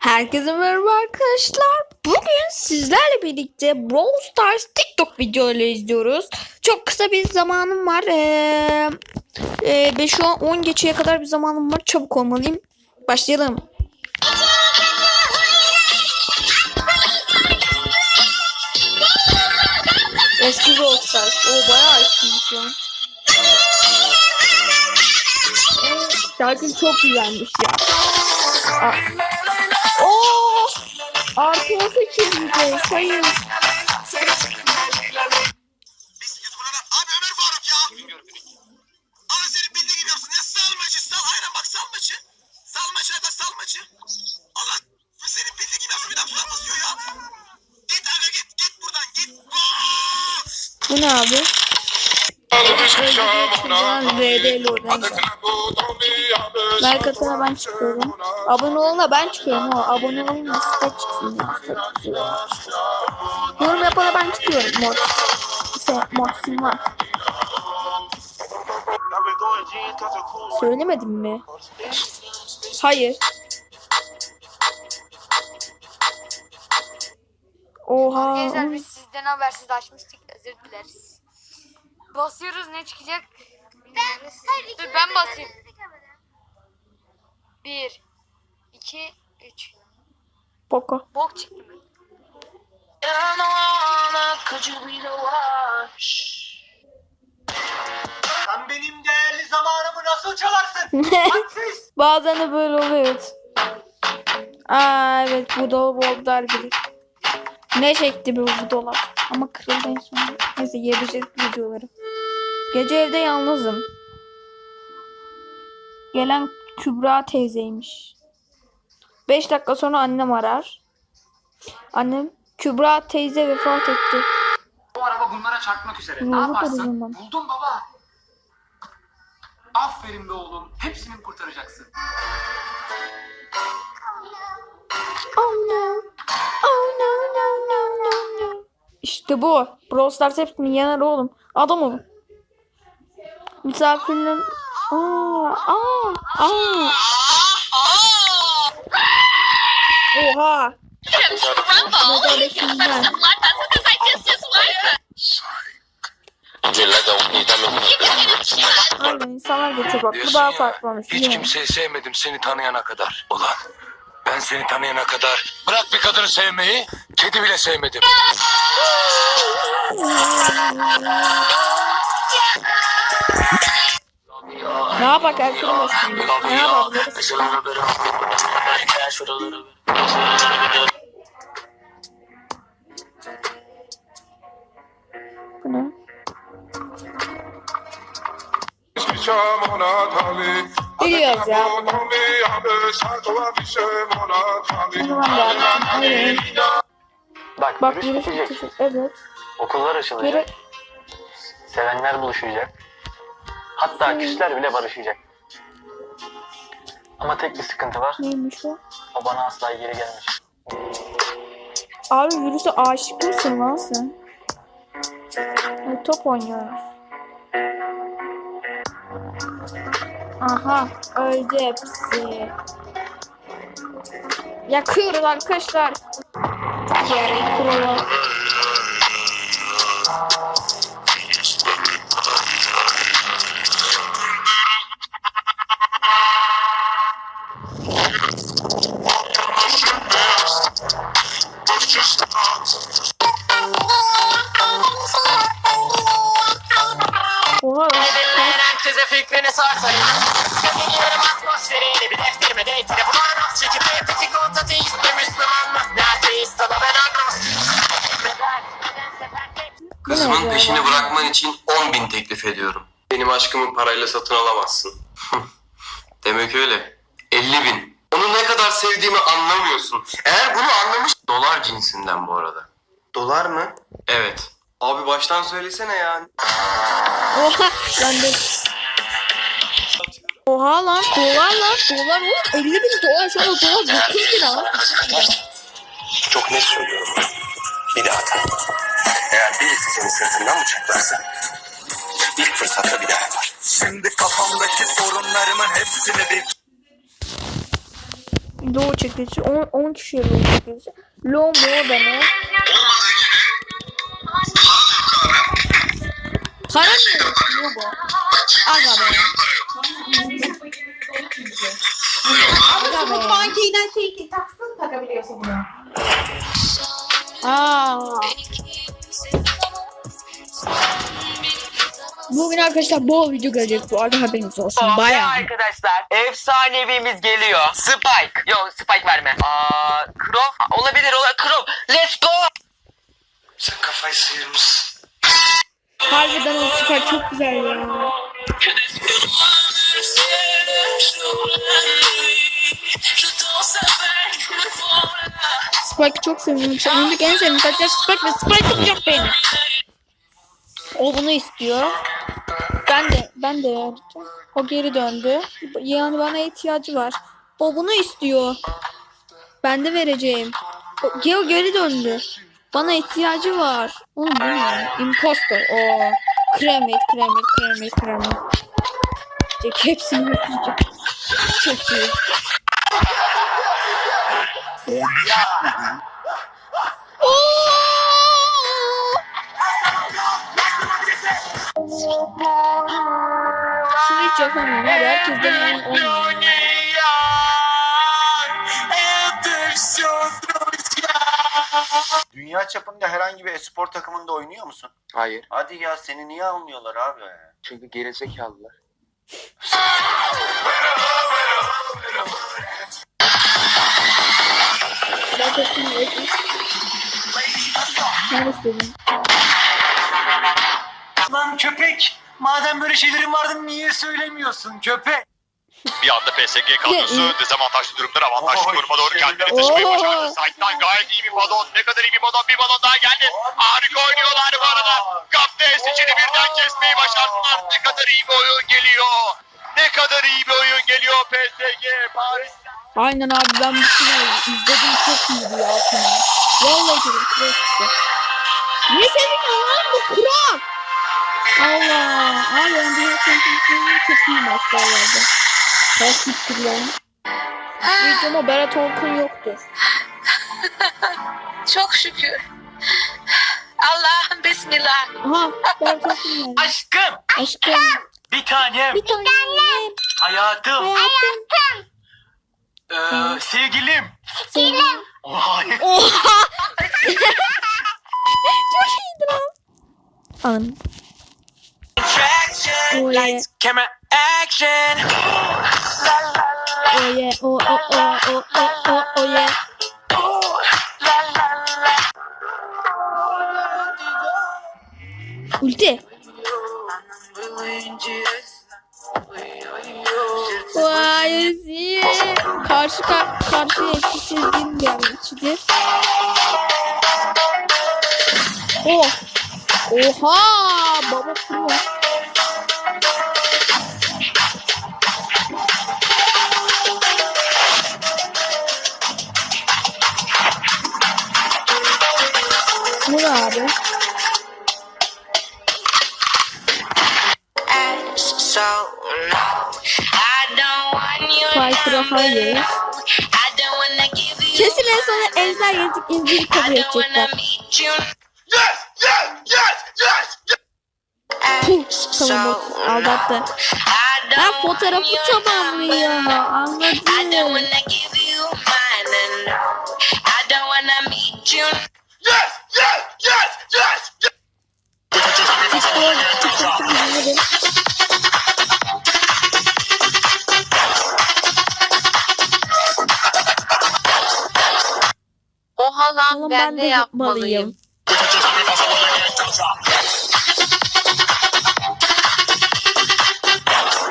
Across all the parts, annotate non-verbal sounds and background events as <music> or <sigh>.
Herkese merhaba arkadaşlar. Bugün sizlerle birlikte Brawl Stars TikTok videoları izliyoruz. Çok kısa bir zamanım var. Ee, e, ve şu an 10 geçeye kadar bir zamanım var. Çabuk olmalıyım. Başlayalım. Eski Brawl Stars. O bayağı eskiymiş şu an. Şarkı çok güzelmiş ya. Aa. Oo! Artı 18 video. Sayın. Biz YouTuber'lara abi Ömer Faruk ya. Ana seni bildiği gibi yapsın ya sal maçı sal aynen bak sal maçı. Sal maçı aga sal maçı. Allah senin bildiği gibi yapsın bir git. Gol! Bu ne abi? Like atana ben çıkıyorum. Abone olana ben çıkıyorum. O abone olana site çıksın. Yorum yapana ben çıkıyorum. Mod. İşte modsim var. Söylemedim mi? Hayır. Oha. Arkadaşlar biz sizden habersiz açmıştık. Özür dileriz. Basıyoruz ne çıkacak? Bilmiyoruz. Dur ben basayım. Bir, iki, üç. Poco. Bok çıktı mı? Sen benim değerli zamanımı nasıl çalarsın? <laughs> Hadsiz. Bazen de böyle oluyor. evet. Aa evet bu dolap oldu biri. Ne çekti bu, bu dolap? Ama kırıldı en sonunda. Neyse geleceğiz videoları. Gece evde yalnızım. Gelen Kübra teyzeymiş. 5 dakika sonra annem arar. Annem Kübra teyze vefat etti. Bu araba bunlara çarpmak üzere. Ne Ne, yaparsın? Buldum baba. Aferin be oğlum. Hepsini kurtaracaksın. Oh no. Oh no no no no no. İşte bu. Brawl Stars hepsini yener oğlum. Adam olun. Misafirler... Aa, aa, aa. Oha. Mezardakinden. Aynen insanlar bak. Bu Diyorsun daha farklı olmuş. Hiç kimseyi sevmedim seni tanıyana kadar. Ulan ben seni tanıyana kadar bırak bir kadını sevmeyi, kedi bile sevmedim. <laughs> Ne yapak arkadaşlar? Ne yapak? Bu ne? Biliyoruz ya. Bak, Bak virüs bitecek. Evet. Okullar açılacak. Virüs. Sevenler buluşacak. Hatta küsler bile barışacak. Ama tek bir sıkıntı var. Neymiş o? O bana asla geri gelmeyecek. Abi virüse aşık mısın lan sen? Ay, top oynuyoruz. Aha öldü hepsi. Yakıyoruz arkadaşlar. Yere kuruyor. Fikrini sorsan Biliyorum atmosferini bir defterime değtine Bu anons çekip epitik ontati işte Müslüman mı? Neredeyiz sana ben anons Kızımın Ne peşini bırakman için 10 bin teklif ediyorum. Benim aşkımı parayla satın alamazsın. <laughs> Demek öyle. 50 bin. Onu ne kadar sevdiğimi anlamıyorsun. Eğer bunu anlamış... Dolar cinsinden bu arada. Dolar mı? Evet. Abi baştan söylesene ya. Oha. <laughs> Oha lan dolar lan dolar oğlum 50 bin dolar şu anda dolar 9 lira lan. Çok net söylüyorum. Bir daha da. Eğer birisi seni sırtından bıçaklarsa ilk fırsatta bir daha yapar. Şimdi kafamdaki sorunlarımın hepsini bir low çekilişi 10, 10 kişiye low çekilişi. Low more da Para mı yapıyor bu? Aga be. Aga be. Bankiden şey taksın takabiliyorsun bunu. Aa. Bugün arkadaşlar bol video gelecek bu arada haberiniz olsun. Ve Bayağı. arkadaşlar efsanevimiz geliyor. Spike. Yok Spike verme. Aa, Crow. Olabilir olabilir. Crow. Let's go. Sen kafayı sıyırmışsın. Harbiden o süper çok güzel ya. Spike'ı çok seviyorum. Oyundaki en sevdiğim karakter Spike ve Spike tutacak beni. O bunu istiyor. Ben de ben de verdim. O geri döndü. Yani bana ihtiyacı var. O bunu istiyor. Ben de vereceğim. O, geri döndü. Bana ihtiyacı var. Oğlum bu ne? Impostor. O. Kremit, kremit, kremit, kremit. Jack hepsini götürecek. Çok iyi. Şunu hiç yapamıyorum. Hadi herkesten oyun oynuyor. Dünya çapında herhangi bir espor takımında oynuyor musun? Hayır. Hadi ya seni niye almıyorlar abi? Çünkü gerizekalılar. Neredesin? Lan köpek! Madem böyle şeylerin vardı niye söylemiyorsun köpek? Bir anda PSG kadrosu dezavantajlı durumdan avantajlı duruma doğru kendini Oo. taşımayı başardı. Side'dan gayet iyi bir balon. Ne kadar iyi bir balon. Bir balon daha geldi. Harika oynuyorlar bu arada. Gapte seçini birden kesmeyi başardılar. Ne kadar iyi bir oyun geliyor. Ne kadar iyi bir oyun geliyor PSG. Paris Aynen abi ben bu finali izledim çok iyiydi ya final. Vallahi çok iyi. Ne seviyorsun lan bu kurak? Allah. Abi ben şampiyonluğunda çok iyi maçlar vardı. Basit lan. Videoma Berat Orkun yoktu. <laughs> Çok şükür. Allah'ım bismillah. Aha Berat Orkun geldi. Aşkım! Aşkım. Bir tanem! Bir tane. Hayatım! Hayatım. Ee, sevgilim! Sevgilim. Vay! Oha. <laughs> çok iyiydi lan. Alın. Oh yeah. Camera action! Oh yeah. Oh oh oh oh oh oh oh yeah. Ulti. Vay. Karşı ka karşı etkisizliğim gelmişti. Oh. Oha give you Kesin en sona ejder gelecek inziri kabul I don't wanna edecekler. meet you Yes! Yes! Yes! Yes! Puh, tamam bak aldattı. Don't fotoğrafı tamamlıyor. number. I don't Anladım. wanna give Lan Oğlum ben de yapmalıyım.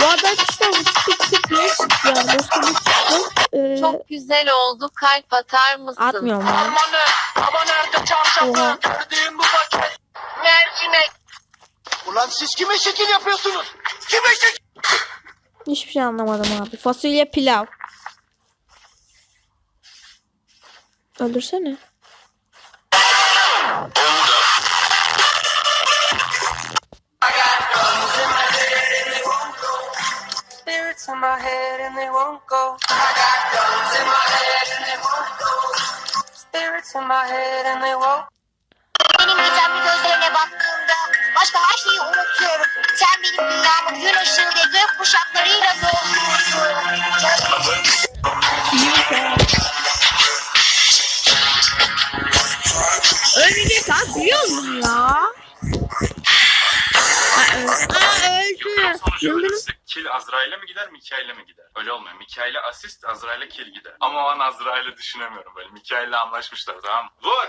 Bu arada arkadaşlar bu TikTok çok iyi çıktı yani. Başka bir TikTok Çok güzel oldu. Kalp atar mısın? atmıyorum ben. Ama nerede çarşafı? Oha. Gördüğüm bu paket. Mercimek. Ulan siz kime şekil yapıyorsunuz? Kime şekil? Hiçbir şey anlamadım abi. Fasulye pilav. Öldürsene. And they won't go. I got guns in my head. to my head and they woke Benim gizemli gözlerine baktığımda başka her şeyi unutuyorum. Sen benim dünyamı gün ışığı ve gök kuşaklarıyla dolduruyorsun. Ölecek abi biliyor musun ya? Aa, öldü. Aa, öldü. Yıldırım. Kill Azrail'e mi gider, Mikail'e mi gider? Öyle olmuyor. Mikail'e asist, Azrail'e kill gider. Ama o an Azrail'i düşünemiyorum böyle. Mikail'le anlaşmışlar tamam mı? Vur!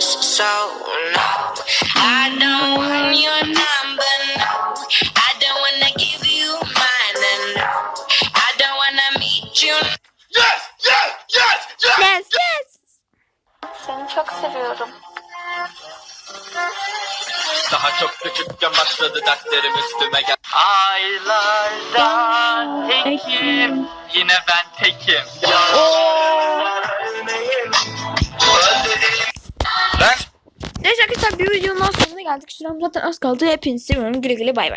So no, I don't want your number. No, I don't wanna give you mine. And no, I don't wanna meet you. Yes! Yes! Yes! Yes! Yes yes. Seni çok seviyorum. Daha çok küçükken başladı dertlerim üstüme gel Aylardan tekim Yine ben tekim Neyse arkadaşlar bir videonun daha sonuna geldik. Sürem zaten az kaldı. Hepinizi seviyorum. Güle güle bay bay.